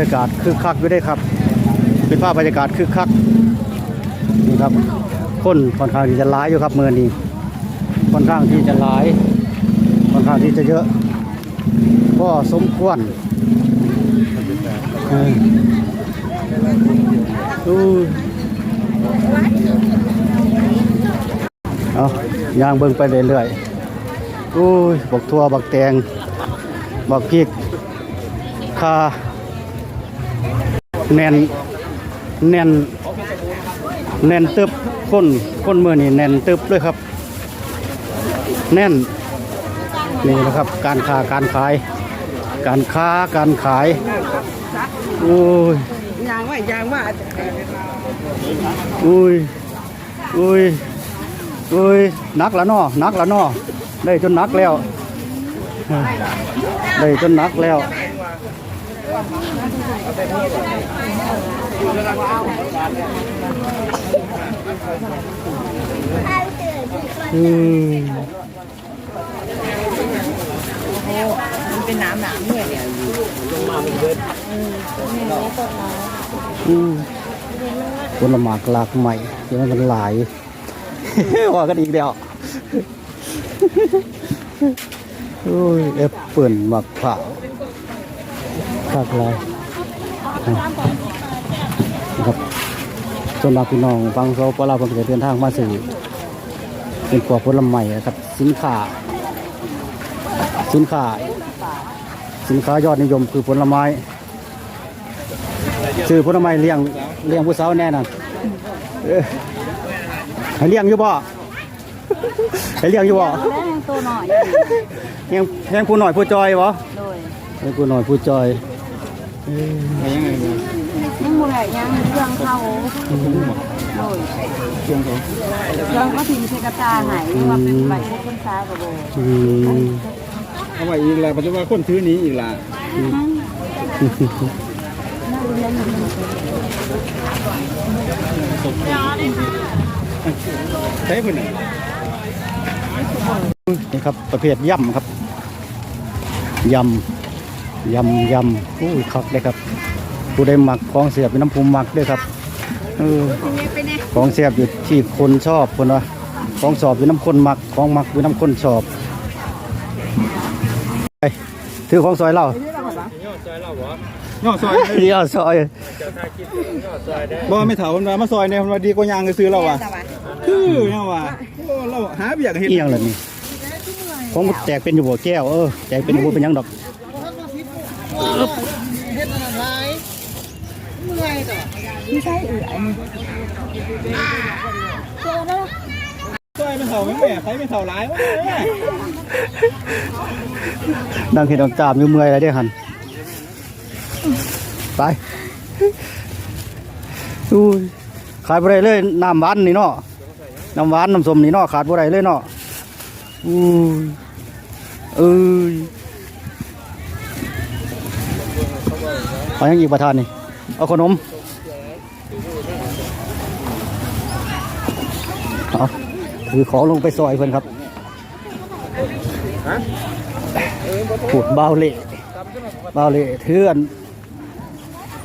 บรรยากาศคึกคักอยู่ได้ครับ เป็นภาพบรรยากาศคึกคักนี่ครับคนค่อนข้างที่จะหลายอยู่ครับเมือนี้ค่อนข้างที่จะหลายค่อนข้างที่จะเยอะก็สมควรเอออู้เอาย่างเบิ่งไปเรื่อยๆอุ้ยบักทั่วบักแตงบักพริกคา แน่นแน่นแน่นตึบคนคนมือนี่แน่นตึบเลยครับ แน่นนี่นะครับ การค้าการขาย การค้าการขายโอ้ยยางว่ายางว่าอุ้ยอุ้ยอุ้ยนักล้วเนาะนักล้วเนาะได้จนนักแล้วได้จนนักแล้ว อืมมันเป็นน้ำหนามเนี่ยเนี่ยอืมผลหมากลากใหม่ที่มันกันหลายว่ากันอีกแล้วโอ้ยแอปเปิลมะพร้าว คักหลายนะครับสำหรับพี่น้องฟังเขาปลาผมจะเดินทางมาสื่อเป็นพวกผลไม้นะครับ สินค้า สินค้า สินค้ายอดนิยมคือผลไม้ซื้อผลไม้เลี้ยงเลี้ยงผู้สาวแน่นอนเอ้อให้เลี้ยงอยู่บ่ให้เลี้ยงอยู่บ่แม่งตัวหน่อยเลี้ยงเลี้ยงผู้หน่อยผู้จอยบ่โดยเลี้ยงผู้หน่อยผู้จอย ยังมูไหลยังเครื่องเข้าโดยเครื่องก็ทิ้งใช้กระตาหายว่าเป็นใบพวกคนซ้ากับโบอืมเอาไว้อีกแล้วปัจจุบันคนถือนี้อีกล่ะใช้เพิ่นน่ะนี่ครับประเภทย่ำครับยำ ยำยำอุ้ยคักเลยครับผู้ใดหมักของเสียบเป็นน้ำพุหมักด้วยครับเออของเสียบอยู่ที่คนชอบคนว่าของสอบอยู่น้ำคนหมักของหมักอยู่น้ำคนชอบไปถือของซอยเราย่อซอยเดียวซอยบ่ไม่เถามันว่ามาซอยเนี่ยมันว่าดีกว่ายางซื้อเราอะคือเนี่ยว่ะโอ้เราหาเบียกเฮ็ดเอียงเลยนี่ของแตกเป็นอยู่บ่แก้วเออแตกเป็นอยู่บ่เป็นหยังดอก ไม่ใช่เอืออันนี้ซอยไม่เถาไม่แม่ใครไม่เถาหลายวะแม่ดังเห็นดังจามอยู่เมื่อยอะไรเด้หันไปอุ้ยขายบ่ได้เลยน้ำหวานนี่เนาะน้ำหวานน้ำส้มนี่เนาะขาดบ่ได้เลยเนาะอุ้ยเอ้ย เอายังอีกประทานนี่ เอาขนม เอาถือของลงไปซอยเพิ่นครับพูดเบาเละเบาเละเทือน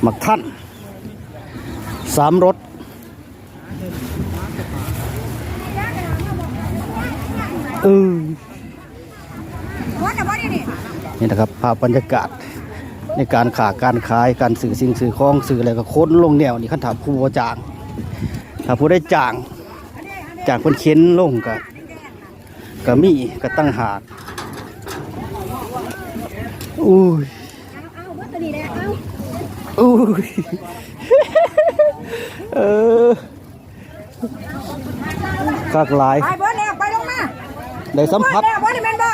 หมักท่านสามรถเออนี่นะครับภาพบรรยากาศ ในการขาการขายการสื่อสิ่งสื่อของสื่ออะไรก็ค้นลงแนวนี่ขั้นถามผู้บ่จาง ถ้าผู้ได้จางจากคนเข็นลงก็ก็มีก็ตั้งหากอุ้ยอุ้ยเออคากหลายไปเบิร์ดแล้วไปลงมาได้สัมผัสแล้วบอดี้แมนบ่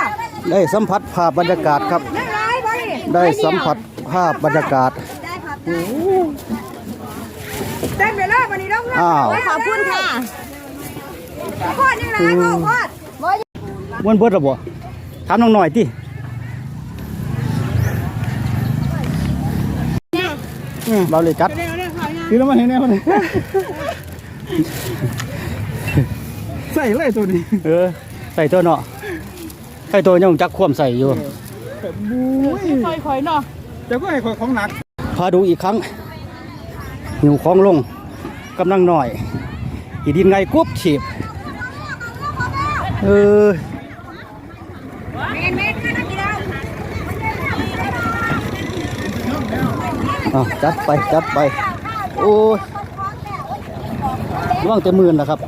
ได้สัมผัสภาพบรรยากาศครับนั่งไรบอดี้ได้สัมผัส ภาพบรรยากาศเต้นไปเลยวันนี้ต้องอ้าวขอบคุณค่ะโคตรนี่แหละโคตรโคตรบอดี้ม้วนเบิดหรอบ่ถามน้องหน่อยติเราเลยจัดคือแล้วมาเห็นแน่คนนี้ใส่ไรตัวนี้ เออ ใส่ตัวเนาะใส่ตัวยังจักควมใส่อยู่บุ้ยค่อยๆเนาะ แต่ก็ให้ของหนัก พาดูอีกครั้งหิวของลงกำลังหน่อย อีดินไงกุ๊บฉีบเอออะจัดไปจัดไป โอ้ยว่างแต่มื่นนะครับ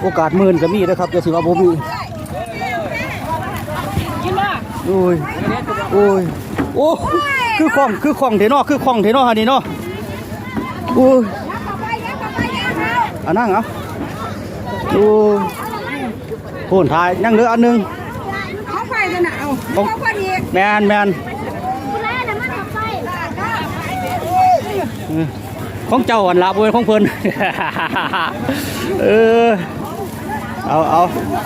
โอกาสมื่นก็มีนะครับจะสิว่าผมมีโอ้ย โอ้ย โอ้ คือของคือของเทนอคือของเทนอฮะนี่เนาะโอ้ยอันนั่งเหรอโอ้ยโคนทายยังเหลืออันหนึงเขาไปกันนะเอาของเขาพอดีแมนแมนเออของเจ้าอันละบนของเพิ่นเออเอาเอา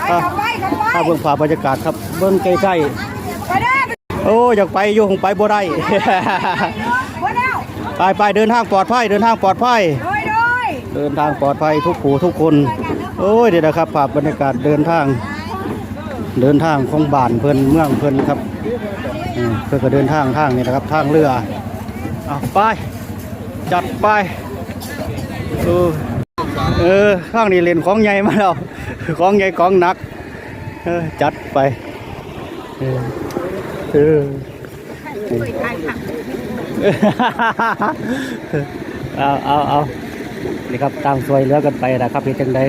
เอาไปกันไปถ้าเบิ่งภาพบรรยากาศครับเบิ่งใกล้ไปได้ๆ โอ้อยากไปอยู่คงไปบ่ได้ไปแล้วไปไปเดินทางปลอดภัยเดินทางปลอดภัย โดยโดยเดินทางปลอดภัยทุกผู้ทุกคน โอ้ยเดี๋ยวนะครับภาพบรรยากาศเดินทาง เดินทางของบ้านเพิ่นเมืองเพิ่นครับเออเพื่อก็เดินทางทางนี่นะครับทางเรือเอาไปจัดไปเออเออข้างนี้เล่นของใหญ่มาแล้วของใหญ่ของหนักเออจัดไปเออ เออเอาเอาเอานี่ครับตามสวยเหลือกันไปนะครับพี่จังได